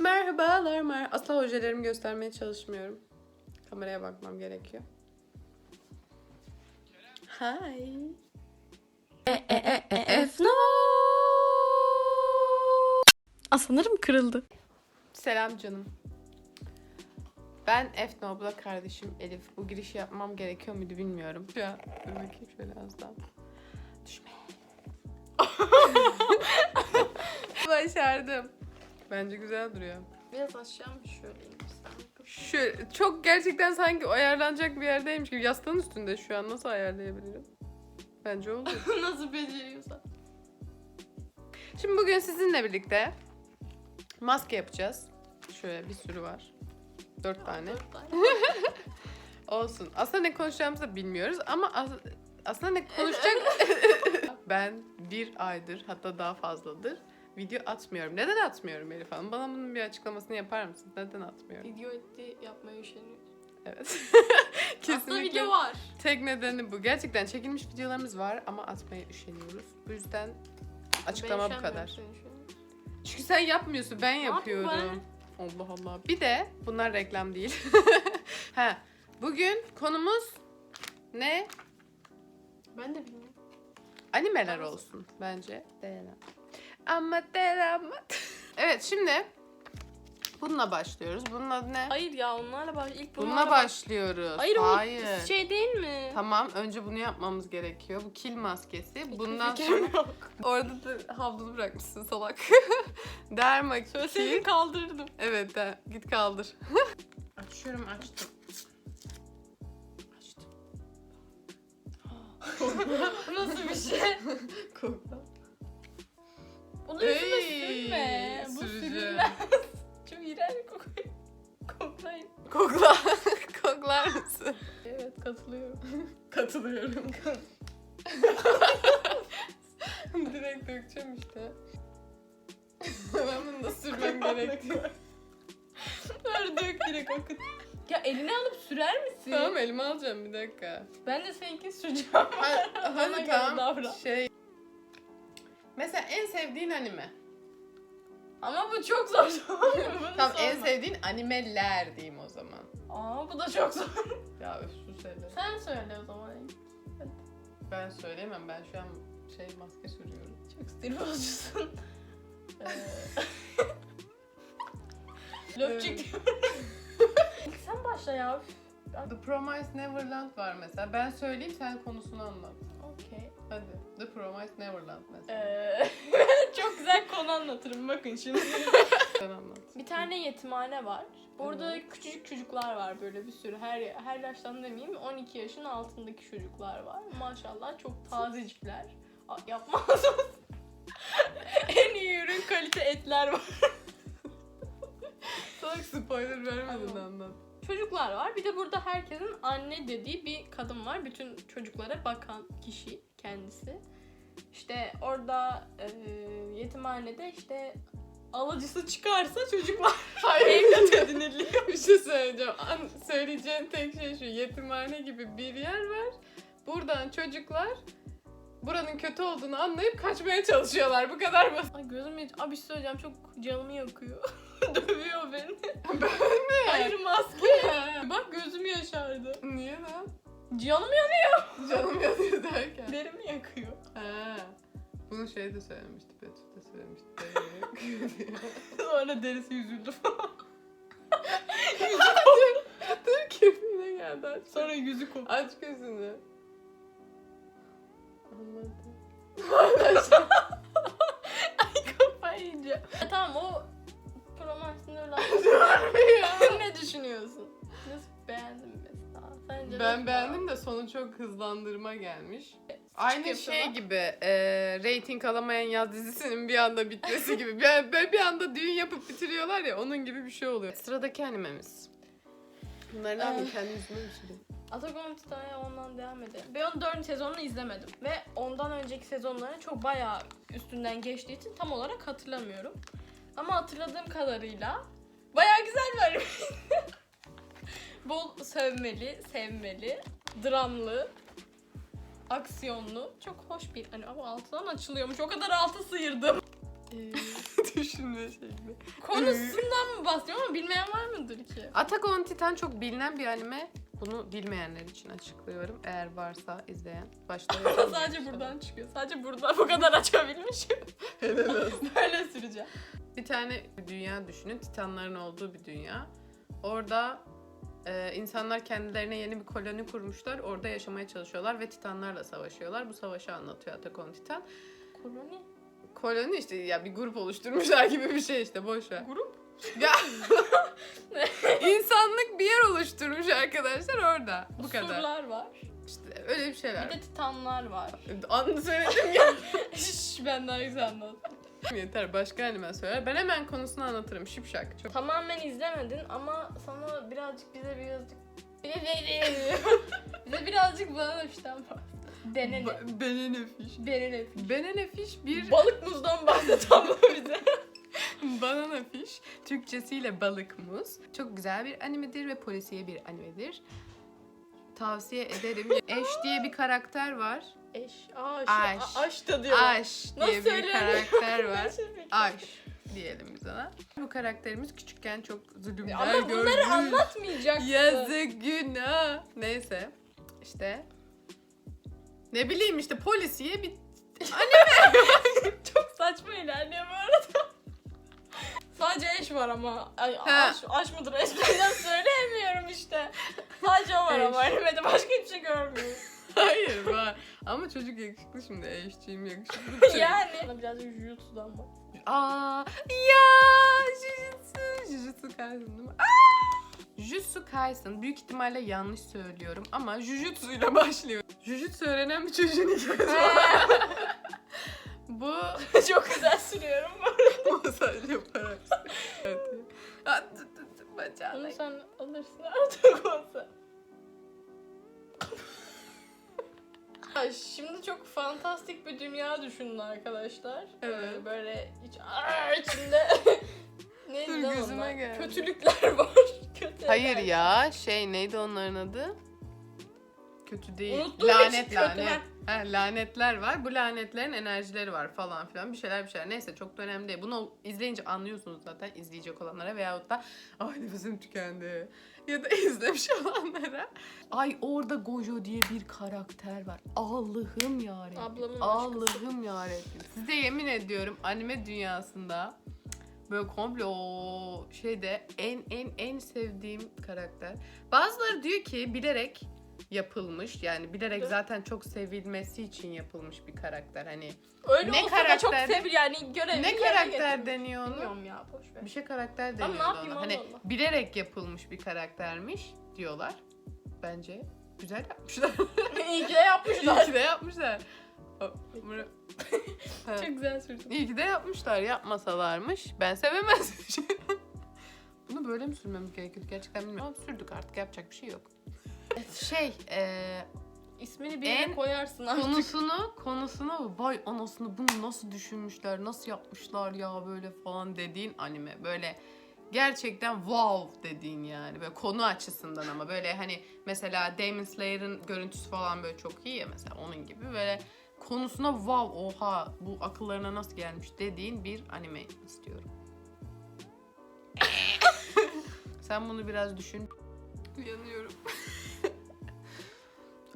Merhabalar mer. Asla hocalarımı göstermeye çalışmıyorum. Kameraya bakmam gerekiyor. Hi. Efno. Aa, sanırım kırıldı. Selam canım. Ben Efna abla kardeşim Elif. Bu girişi yapmam gerekiyor muydu bilmiyorum. Şu an dur bakayım şöyle az daha. Düşme. Başardım. Bence güzel duruyor. Biraz aşağı mı şöyle indirsen? Şu çok gerçekten sanki ayarlanacak bir yerdeymiş gibi. Yastığın üstünde şu an nasıl ayarlayabilirim? Bence oldu. Nasıl beceriyorsan. Şimdi bugün sizinle birlikte maske yapacağız. Şöyle bir sürü var. Dört tane. Dört tane. Olsun. Aslında ne konuşacağımızı da bilmiyoruz ama as- aslında ne konuşacak... ben bir aydır hatta daha fazladır video atmıyorum. Neden atmıyorum Elif Hanım? Bana bunun bir açıklamasını yapar mısın? Neden atmıyorum? Video etti yapmaya üşeniyoruz. Evet. Aslında video var. Tek nedeni bu. Gerçekten çekilmiş videolarımız var ama atmaya üşeniyoruz. Bu yüzden açıklama Ben bu kadar. Çünkü sen yapmıyorsun, ben yapayım yapıyorum. Allah Allah. Bir de bunlar reklam değil. ha, bugün konumuz ne? Ben de bilmiyorum. Animeler olsun bence. Değerli. Ama ama. evet şimdi bununla başlıyoruz. Bunun adı ne? Hayır ya onlarla baş... ilk bunlarla Bununla baş- başlıyoruz. Hayır, Hayır. o şey değil mi? Tamam önce bunu yapmamız gerekiyor. Bu kil maskesi. Hiçbir Bundan sonra yok. orada da havlunu bırakmışsın salak. Derma Söyleseydin kil. kaldırırdım. Evet de, git kaldır. Açıyorum açtım. Nasıl bir şey? Kokla. Bunu yüzüme sürme. Bu süreceğim. sürülmez. Çok iğrenç kokuyor. Koklayın. Kokla. Koklar mısın? Evet katılıyorum. Katılıyorum. Direkt dökeceğim işte. ben bunu da sürmem gerekiyor. Ver dök direkt akıt. Ya eline alıp sürer misin? tamam elime alacağım bir dakika. Ben de seninki süreceğim. Hadi, göre tamam. davran. Şey. Mesela en sevdiğin anime. Ama bu çok zor. Bunu Tamam en sorma. sevdiğin animeler diyeyim o zaman. Aa bu da çok zor. Ya öf sus hele. Sen söyle o zaman. Ben söyleyemem ben şu an şey maske sürüyorum. Çok sinir bozucusun. Ee, Löpçük diyorum. İlk sen başla ya. The Promised Neverland var mesela. Ben söyleyeyim sen konusunu anlat. Okey. Hadi. The Promised Neverland mesela. Ee, çok güzel konu anlatırım bakın şimdi. Sen anlat. Bir tane yetimhane var. Burada küçücük çocuklar var böyle bir sürü. Her her yaştan demeyeyim 12 yaşın altındaki çocuklar var. Maşallah çok tazecikler. Yapmaz en iyi ürün kalite etler var. Salak spoiler vermedin Tamam. anlat. Çocuklar var. Bir de burada herkesin anne dediği bir kadın var. Bütün çocuklara bakan kişi kendisi. İşte orada e, yetimhanede işte alıcısı çıkarsa çocuklar evlat ediniliyor. bir şey söyleyeceğim. An söyleyeceğim tek şey şu. Yetimhane gibi bir yer var. Buradan çocuklar buranın kötü olduğunu anlayıp kaçmaya çalışıyorlar. Bu kadar basit. Ay gözüm yet- Abi bir şey söyleyeceğim çok canımı yakıyor. Dövüyor beni. Ben mi? Hayır maske. Bak gözüm yaşardı. Niye lan? Canım yanıyor. Canım yanıyor derken. Derimi yakıyor. Ha. Bunu şey de söylemişti. Betül de söylemişti. Sonra derisi yüzüldü falan. Dur kirpiğine geldi. Sonra yüzü koptu. Aç gözünü. Anladım. Kafayı yiyeceğim. E, tamam o Promax'ın öyle Ne düşünüyorsun? Nasıl beğendin mesela? Sence Ben beğendim de sonu çok hızlandırma gelmiş. Aynı yapıyorlar. şey gibi e, rating alamayan yaz dizisinin bir anda bitmesi gibi. Böyle bir anda düğün yapıp bitiriyorlar ya onun gibi bir şey oluyor. Sıradaki animemiz. Bunları ne yapayım kendi yüzüme mi süreyim? Attack on Titan'a ondan devam edelim. Ben onun 4. sezonunu izlemedim. Ve ondan önceki sezonları çok bayağı üstünden geçtiği için tam olarak hatırlamıyorum. Ama hatırladığım kadarıyla bayağı güzel bir. Bol sövmeli, sevmeli, dramlı, aksiyonlu. Çok hoş bir anime. Ama altından açılıyormuş. O kadar altı sıyırdım. Ee, düşünme şekli. Konusundan mı bahsediyorum ama bilmeyen var mıdır ki? Attack on Titan çok bilinen bir anime. Bunu bilmeyenler için açıklıyorum. Eğer varsa izleyen. Başta Sadece buradan çıkıyor. Sadece burada bu kadar açabilmişim. Helal olsun. Böyle süreceğim. Bir tane bir dünya düşünün. Titanların olduğu bir dünya. Orada e, insanlar kendilerine yeni bir koloni kurmuşlar. Orada yaşamaya çalışıyorlar ve Titanlarla savaşıyorlar. Bu savaşı anlatıyor Attack on Titan. Koloni. Koloni işte ya bir grup oluşturmuşlar gibi bir şey işte boş ver. Grup. Ya insanlık bir yer oluşturmuş arkadaşlar orada. Bu kadar. Surlar var. İşte öyle bir şeyler. Bir de titanlar var. Anı söyledim ya. Şşş ben daha güzel anlattım. Yeter başka anime söyler. Ben hemen konusunu anlatırım şipşak. Çok Tamamen izlemedin ama sana birazcık bize birazcık bize birazcık bana fişten bahset. Denene. Ba- Benene fiş. Denene fiş. Benene fiş bir Balık muzdan bahset abla bize. banana fiş. Türkçesiyle balık muz. Çok güzel bir animedir ve polisiye bir animedir. Tavsiye ederim. Eş diye bir karakter var. Eş. Aa, Aş. Aş. Aş da diyor. Aş diye Nasıl bir karakter var. Aş diyelim biz ona. Bu karakterimiz küçükken çok zulümler Ama görmüş. bunları anlatmayacaksın. Yazık günah. Neyse işte ne bileyim işte polisiye bir Çok saçma ilerliyor bu arada. Sadece eş var ama. Ay, aş, aş mıdır eş ben söyleyemiyorum işte. Sadece o var ama Eş. animede başka hiçbir şey görmüyorum. hayır var ama çocuk yakışıklı şimdi eşciğim yakışıklı. bir çocuk. yani. Bana birazcık Jujutsu'dan bak. Aa ya Jujutsu Jujutsu Kaisen değil mi? Aa! Jujutsu Kaisen büyük ihtimalle yanlış söylüyorum ama Jujutsu ile başlıyor. Jujutsu öğrenen bir çocuğun hikayesi var. Bu Çok güzel sürüyorum. masaj yaparak. Evet. Bacağına. Onu sen alırsın artık olsa. Ya Şimdi çok fantastik bir dünya düşünün arkadaşlar. Evet. Ee, Böyle hiç Aa, içinde neydi Dur, gözüme onlar? geldi. Kötülükler var. Kötü Hayır ya şey neydi onların adı? Kötü değil. Unuttuğum lanet lanet. ha. Ha, lanetler var. Bu lanetlerin enerjileri var falan filan. Bir şeyler bir şeyler. Neyse çok da önemli değil. Bunu izleyince anlıyorsunuz zaten izleyecek olanlara veyahut da ay nefesim tükendi. Ya da izlemiş olanlara. Ay orada Gojo diye bir karakter var. Allah'ım yarabbim. Ablamın. Allah'ım yarabbim. Size yemin ediyorum anime dünyasında böyle komple o şeyde en en en sevdiğim karakter. Bazıları diyor ki bilerek yapılmış yani bilerek zaten çok sevilmesi için yapılmış bir karakter hani Öyle Ne olsa da çok karakter- sev yani görevini ne karakter getirmiş. deniyor onu? Bilmiyorum ya boş ver. Bir şey karakter deniyor ne yapayım ona. Hani Allah bilerek yapılmış bir karaktermiş diyorlar. Bence güzel yapmışlar. İyi ki de yapmışlar. İyi ki de yapmışlar. Çok güzel sürdüm. İyi ki de yapmışlar. Yapmasalarmış ben sevemezmişim. Bunu böyle mi sürmemiz gerekiyordu gerçekten bilmiyorum. Ama sürdük artık yapacak bir şey yok. Şey, eee İsmini bir yere En koyarsın artık. konusunu, konusunu vay anasını bunu nasıl düşünmüşler, nasıl yapmışlar ya böyle falan dediğin anime. Böyle gerçekten wow dediğin yani. Böyle konu açısından ama böyle hani mesela Demon Slayer'ın görüntüsü falan böyle çok iyi ya mesela onun gibi böyle konusuna wow oha bu akıllarına nasıl gelmiş dediğin bir anime istiyorum. Sen bunu biraz düşün. Uyanıyorum.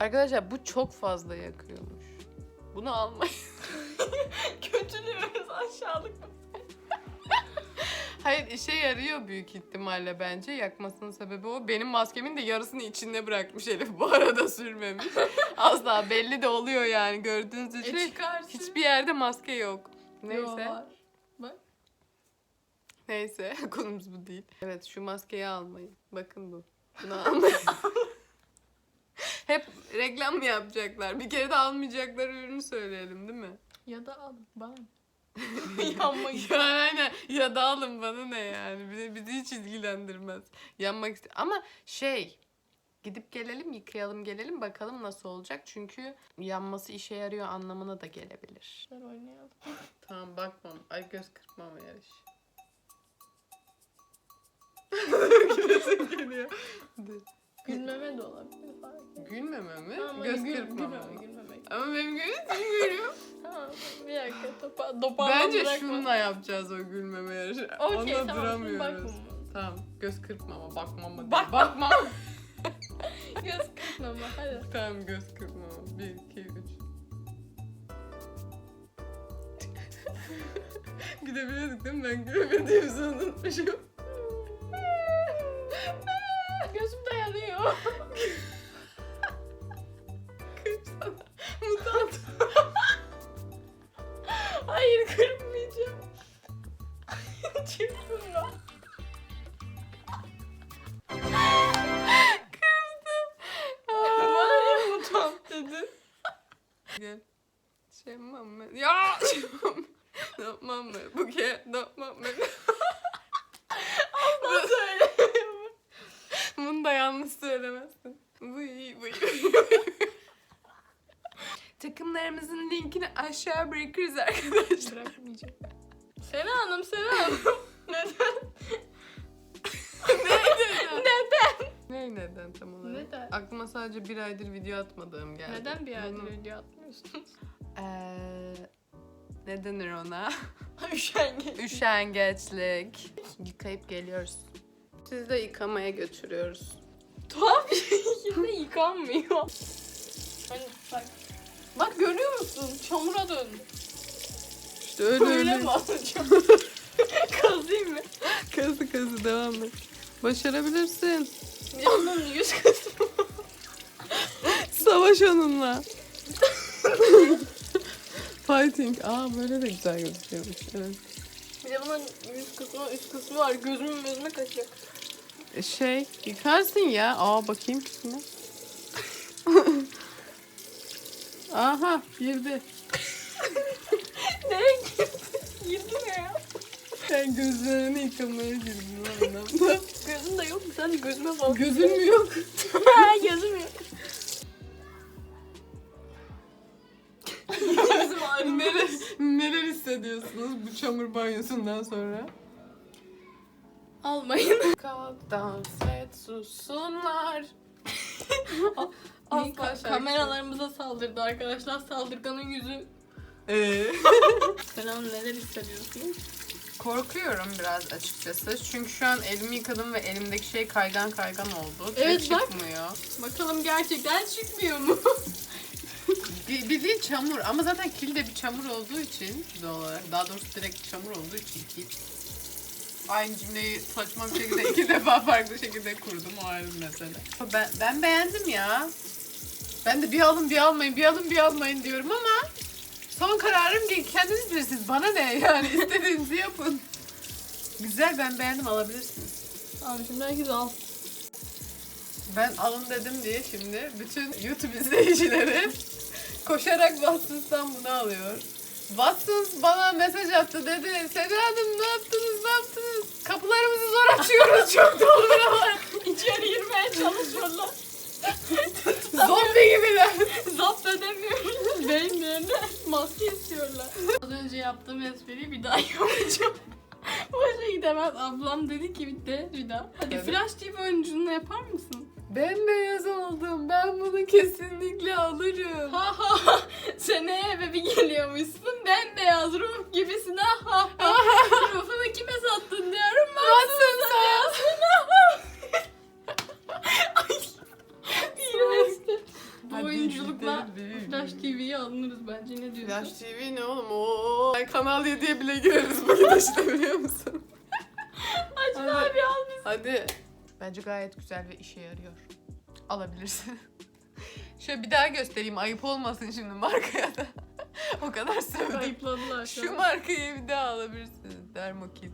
Arkadaşlar bu çok fazla yakıyormuş. Bunu almayın. Kötülüyoruz aşağılık. Hayır işe yarıyor büyük ihtimalle bence. Yakmasının sebebi o. Benim maskemin de yarısını içinde bırakmış Elif. Bu arada sürmemiş. Asla belli de oluyor yani gördüğünüz E üzere. çıkarsın. Hiçbir yerde maske yok. Yo, Neyse. Bak. Neyse konumuz bu değil. Evet şu maskeyi almayın. Bakın bu. Bunu almayın. Hep reklam mı yapacaklar? Bir kere de almayacaklar ürünü söyleyelim değil mi? Ya da al bana. Yanmayın. ya aynen ya da alın bana ne yani bizi, bizi hiç ilgilendirmez. Yanmak iste ama şey gidip gelelim yıkayalım gelelim bakalım nasıl olacak çünkü yanması işe yarıyor anlamına da gelebilir. Gel oynayalım. Tamam bakmam ay göz kırpmama yarış. Gülesim geliyor. Dur. Gülmeme de olabilir mi? Ama göz gül- kırpmama gülmeme, mı? gülmeme. Ama benim gülüm görüyor. Tamam bir dakika topa, toparlan Bence bırakma. şununla yapacağız o gülmeme yarışı. Okey Onda tamam duramıyoruz. Tamam göz kırpma ama bakma ama. Bakma. Bakma. Göz kırpma hadi. tamam göz kırpma ama. Bir, iki, üç. Gülebiliyorduk değil mi? Ben gülemediğimizi unutmuşum. Gözüm dayanıyor. Aşağı bırakırız arkadaşlar. Bırakmayacağım. Sena Hanım, Sena Hanım. Neden? Neden? Ne neden tam olarak? Neden? Aklıma sadece bir aydır video atmadığım geldi. Neden bir aydır Bunu- video atmıyorsunuz? Eee... Ne denir ona? Üşengeç. Üşengeçlik. Yıkayıp geliyoruz. Siz de yıkamaya götürüyoruz. Tuhaf bir şekilde yıkanmıyor. Hani bak. Bak görüyor musun? Çamura döndü. İşte öyle Öyle öyle. mi alacağım? Kazıyım mı? Kazı kazı devam et. Başarabilirsin. Canımın yüz kısmı. Savaş onunla. Fighting. Aa böyle de güzel gözüküyormuş. Evet. Bir de bunun yüz kısmı, üst kısmı var. Gözümün gözüme kaçacak. E, Şey yıkarsın ya. Aa bakayım şuna. Aha girdi. Nereye girdi? Girdi mi ya? Ben gözlerini yıkamaya girdim o anlamda. Gözüm de yok. Sen de gözüme bak. Gözün mü yok? Gözüm yok. Gözüm ağrıyor. neler, neler hissediyorsunuz bu çamur banyosundan sonra? Almayın. Kalk dans et sussunlar. Asla Minka şarkısı. kameralarımıza saldırdı arkadaşlar. Saldırganın yüzü. Ee, Selam neler hissediyorsun? korkuyorum biraz açıkçası. Çünkü şu an elimi yıkadım ve elimdeki şey kaygan kaygan oldu. ve Evet, bak. çıkmıyor. Bakalım gerçekten çıkmıyor mu? Bir, bildiğin çamur ama zaten kil de bir çamur olduğu için doğal olarak. Daha doğrusu direkt çamur olduğu için kil. Aynı cümleyi saçma bir şekilde iki defa farklı şekilde kurdum o ayrı mesele. Ben, ben beğendim ya. Ben de bir alın bir almayın bir alın bir almayın diyorum ama son kararım değil. Kendiniz bilirsiniz. Bana ne yani istediğinizi yapın. Güzel ben beğendim alabilirsiniz. Tamam şimdi herkes al. Ben alın dedim diye şimdi bütün YouTube izleyicileri koşarak Watsons'tan bunu alıyor. Watsons bana mesaj attı dedi. Seda Hanım ne yaptınız ne yaptınız? Kapılarımızı zor açıyoruz çok dolu buralar. İçeri girmeye çalışıyorlar. Zombi gibiler. Zapt edemiyoruz. Beyinlerine maske istiyorlar. Az önce yaptığım espriyi bir daha yapacağım. Boşa gidemez. Ablam dedi ki bitti bir daha. Hadi Evet. Flash TV oyunculuğunu yapar mısın? Bembeyaz oldum. Ben bunu kesinlikle alırım. Ha ha. Seneye eve bir geliyormuşsun. Bembeyaz ruh gibisin. Ha ha. Ruhunu kime sattın diyorum. Watsons'a. İğrençti. Bu oyunculukla. Flash TV'ye alınırız bence. Ne diyorsun? Flash TV ne oğlum? Oo. Ay, Kanal 7'ye bile gireriz bu gidişle biliyor musun? Açın Hadi. abi al bizi. Hadi. Bence gayet güzel ve işe yarıyor. Alabilirsin. Şöyle bir daha göstereyim. Ayıp olmasın şimdi markaya da. o kadar sövdüm. Ayıpladılar şu markayı bir daha alabilirsiniz. Dermokit.